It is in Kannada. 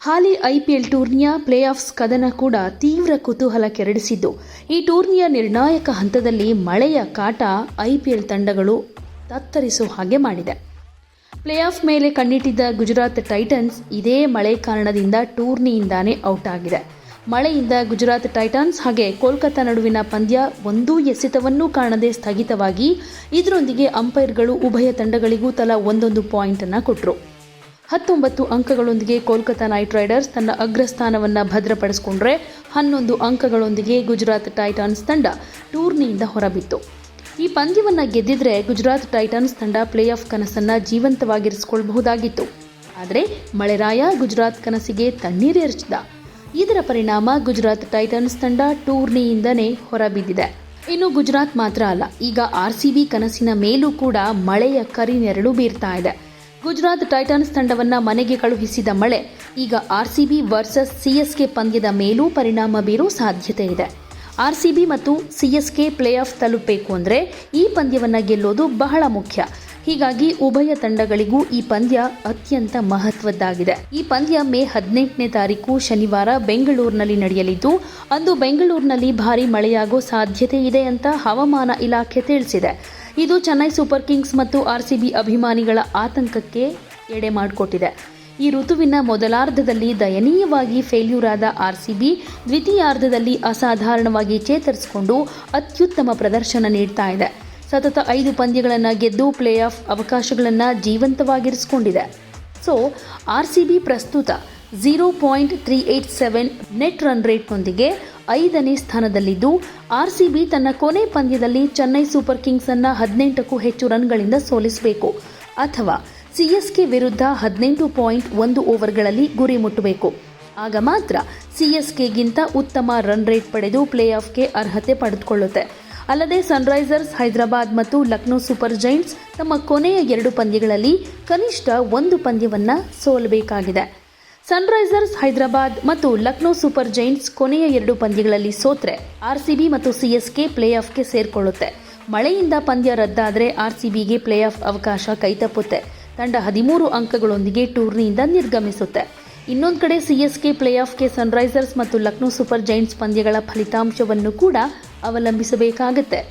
ಹಾಲಿ ಐಪಿಎಲ್ ಟೂರ್ನಿಯ ಪ್ಲೇ ಆಫ್ಸ್ ಕದನ ಕೂಡ ತೀವ್ರ ಕುತೂಹಲ ಕೆರಳಿಸಿದ್ದು ಈ ಟೂರ್ನಿಯ ನಿರ್ಣಾಯಕ ಹಂತದಲ್ಲಿ ಮಳೆಯ ಕಾಟ ಐಪಿಎಲ್ ತಂಡಗಳು ತತ್ತರಿಸೋ ಹಾಗೆ ಮಾಡಿದೆ. ಪ್ಲೇ ಆಫ್ ಮೇಲೆ ಕಣ್ಣಿಟ್ಟಿದ್ದ ಗುಜರಾತ್ ಟೈಟನ್ಸ್ ಇದೇ ಮಳೆ ಕಾರಣದಿಂದ ಟೂರ್ನಿಯಿಂದಾನೇ ಔಟ್ ಆಗಿದೆ. ಮಳೆಯಿಂದ ಗುಜರಾತ್ ಟೈಟನ್ಸ್ ಹಾಗೆ ಕೋಲ್ಕತ್ತಾ ನಡುವಿನ ಪಂದ್ಯ ಒಂದೂ ಎಸೆತವನ್ನೂ ಕಾಣದೆ ಸ್ಥಗಿತವಾಗಿ, ಇದರೊಂದಿಗೆ ಅಂಪೈರ್ಗಳು ಉಭಯ ತಂಡಗಳಿಗೂ ತಲಾ ಒಂದೊಂದು ಪಾಯಿಂಟ್ ಅನ್ನು ಕೊಟ್ಟರು ಹತ್ತೊಂಬತ್ತು ಅಂಕಗಳೊಂದಿಗೆ ಕೋಲ್ಕತಾ ನೈಟ್ ರೈಡರ್ಸ್ ತನ್ನ ಅಗ್ರಸ್ಥಾನವನ್ನು ಭದ್ರಪಡಿಸಿಕೊಂಡ್ರೆ ಹನ್ನೊಂದು ಅಂಕಗಳೊಂದಿಗೆ ಗುಜರಾತ್ ಟೈಟನ್ಸ್ ತಂಡ ಟೂರ್ನಿಯಿಂದ ಹೊರಬಿತ್ತು. ಈ ಪಂದ್ಯವನ್ನು ಗೆದ್ದಿದ್ರೆ ಗುಜರಾತ್ ಟೈಟನ್ಸ್ ತಂಡ ಪ್ಲೇ ಆಫ್ ಕನಸನ್ನು ಜೀವಂತವಾಗಿರಿಸಿಕೊಳ್ಳಬಹುದಾಗಿತ್ತು ಆದರೆ ಮಳೆರಾಯ ಗುಜರಾತ್ ಕನಸಿಗೆ ತಣ್ಣೀರೆರಚಿದ ಇದರ ಪರಿಣಾಮ ಗುಜರಾತ್ ಟೈಟನ್ಸ್ ತಂಡ ಟೂರ್ನಿಯಿಂದನೇ ಹೊರಬಿದ್ದಿದೆ. ಇನ್ನು ಗುಜರಾತ್ ಮಾತ್ರ ಅಲ್ಲ, ಈಗ ಆರ್ಸಿಬಿ ಕನಸಿನ ಮೇಲೂ ಕೂಡ ಮಳೆಯ ಕರಿನೆರಳು ಬೀರ್ತಾ ಇದೆ. ಗುಜರಾತ್ ಟೈಟಾನ್ಸ್ ತಂಡವನ್ನ ಮನೆಗೆ ಕಳುಹಿಸಿದ ಮಳೆ. ಈಗ ಆರ್ಸಿಬಿ ವರ್ಸಸ್ ಸಿಎಸ್ಕೆ ಪಂದ್ಯದ ಮೇಲೂ ಪರಿಣಾಮ ಬೀರೋ ಸಾಧ್ಯತೆ ಇದೆ. ಆರ್ಸಿಬಿ ಮತ್ತು ಸಿಎಸ್ಕೆ ಪ್ಲೇ ಆಫ್ ತಲುಪಬೇಕು ಅಂದರೆ ಈ ಪಂದ್ಯವನ್ನು ಗೆಲ್ಲೋದು ಬಹಳ ಮುಖ್ಯ. ಹೀಗಾಗಿ ಉಭಯ ತಂಡಗಳಿಗೂ ಈ ಪಂದ್ಯ ಅತ್ಯಂತ ಮಹತ್ವದ್ದಾಗಿದೆ. ಈ ಪಂದ್ಯ ಮೇ ಹದಿನೆಂಟನೇ ತಾರೀಕು ಶನಿವಾರ ಬೆಂಗಳೂರಿನಲ್ಲಿ ನಡೆಯಲಿದ್ದು, ಅಂದು ಬೆಂಗಳೂರಿನಲ್ಲಿ ಭಾರಿ ಮಳೆಯಾಗೋ ಸಾಧ್ಯತೆ ಇದೆ ಅಂತ ಹವಾಮಾನ ಇಲಾಖೆ ತಿಳಿಸಿದೆ. ಇದು ಚೆನ್ನೈ ಸೂಪರ್ ಕಿಂಗ್ಸ್ ಮತ್ತು ಆರ್ಸಿಬಿ ಅಭಿಮಾನಿಗಳ ಆತಂಕಕ್ಕೆ ಎಡೆ ಮಾಡಿಕೊಟ್ಟಿದೆ. ಈ ಋತುವಿನ ಮೊದಲಾರ್ಧದಲ್ಲಿ ದಯನೀಯವಾಗಿ ಫೇಲ್ಯೂರ್ ಆದ ಬಿ ದ್ವಿತೀಯಾರ್ಧದಲ್ಲಿ ಅಸಾಧಾರಣವಾಗಿ ಚೇತರಿಸಿಕೊಂಡು ಅತ್ಯುತ್ತಮ ಪ್ರದರ್ಶನ ನೀಡ್ತಾ ಇದೆ. ಸತತ ಐದು ಪಂದ್ಯಗಳನ್ನು ಗೆದ್ದು ಪ್ಲೇ ಆಫ್ ಅವಕಾಶಗಳನ್ನು ಜೀವಂತವಾಗಿರಿಸಿಕೊಂಡಿದೆ. ಸೊ ಆರ್ ಸಿ ಬಿ ಪ್ರಸ್ತುತ zero point three eight seven net run ರೇಟ್ನೊಂದಿಗೆ ಐದನೇ ಸ್ಥಾನದಲ್ಲಿದ್ದು ಆರ್ ಸಿ ತನ್ನ ಕೊನೆ ಪಂದ್ಯದಲ್ಲಿ ಚೆನ್ನೈ ಸೂಪರ್ ಕಿಂಗ್ಸ್ ಅನ್ನು ಹದಿನೆಂಟಕ್ಕೂ ಹೆಚ್ಚು ರನ್ಗಳಿಂದ ಸೋಲಿಸಬೇಕು. ಅಥವಾ ಸಿಎಸ್ಕೆ ವಿರುದ್ಧ ಹದಿನೆಂಟು ಪಾಯಿಂಟ್ ಒಂದು ಓವರ್ಗಳಲ್ಲಿ ಗುರಿ ಮುಟ್ಟಬೇಕು. ಆಗ ಮಾತ್ರ ಸಿಎಸ್ಕೆಗಿಂತ ಉತ್ತಮ ರನ್ ರೇಟ್ ಪಡೆದು ಪ್ಲೇ ಆಫ್ಗೆ ಅರ್ಹತೆ ಪಡೆದುಕೊಳ್ಳುತ್ತೆ. ಅಲ್ಲದೆ ಸನ್ರೈಸರ್ಸ್ ಹೈದರಾಬಾದ್ ಮತ್ತು ಲಕ್ನೋ ಸೂಪರ್ ಜೈಂಟ್ಸ್ ತಮ್ಮ ಕೊನೆಯ ಎರಡು ಪಂದ್ಯಗಳಲ್ಲಿ ಕನಿಷ್ಠ ಒಂದು ಪಂದ್ಯವನ್ನು ಸೋಲಬೇಕಾಗಿದೆ. ಸನ್ರೈಸರ್ಸ್ ಹೈದರಾಬಾದ್ ಮತ್ತು ಲಕ್ನೋ ಸೂಪರ್ ಜೈಂಟ್ಸ್ ಕೊನೆಯ ಎರಡು ಪಂದ್ಯಗಳಲ್ಲಿ ಸೋತ್ರೆ. ಆರ್ಸಿಬಿ ಮತ್ತು ಸಿಎಸ್ಕೆ ಪ್ಲೇ ಆಫ್ಗೆ ಸೇರ್ಕೊಳ್ಳುತ್ತೆ. ಮಳೆಯಿಂದ ಪಂದ್ಯ ರದ್ದಾದರೆ ಆರ್ಸಿಬಿಗೆ ಪ್ಲೇ ಆಫ್ ಅವಕಾಶ ಕೈತಪ್ಪುತ್ತೆ. ತಂಡ ಹದಿಮೂರು ಅಂಕಗಳೊಂದಿಗೆ ಟೂರ್ನಿಯಿಂದ ನಿರ್ಗಮಿಸುತ್ತೆ. ಇನ್ನೊಂದು ಕಡೆ ಸಿಎಸ್ಕೆ ಪ್ಲೇ ಆಫ್ಗೆ ಸನ್ರೈಸರ್ಸ್ ಮತ್ತು ಲಕ್ನೋ ಸೂಪರ್ ಜೈಂಟ್ಸ್ ಪಂದ್ಯಗಳ ಫಲಿತಾಂಶವನ್ನು ಕೂಡ ಅವಲಂಬಿಸಬೇಕಾಗುತ್ತೆ.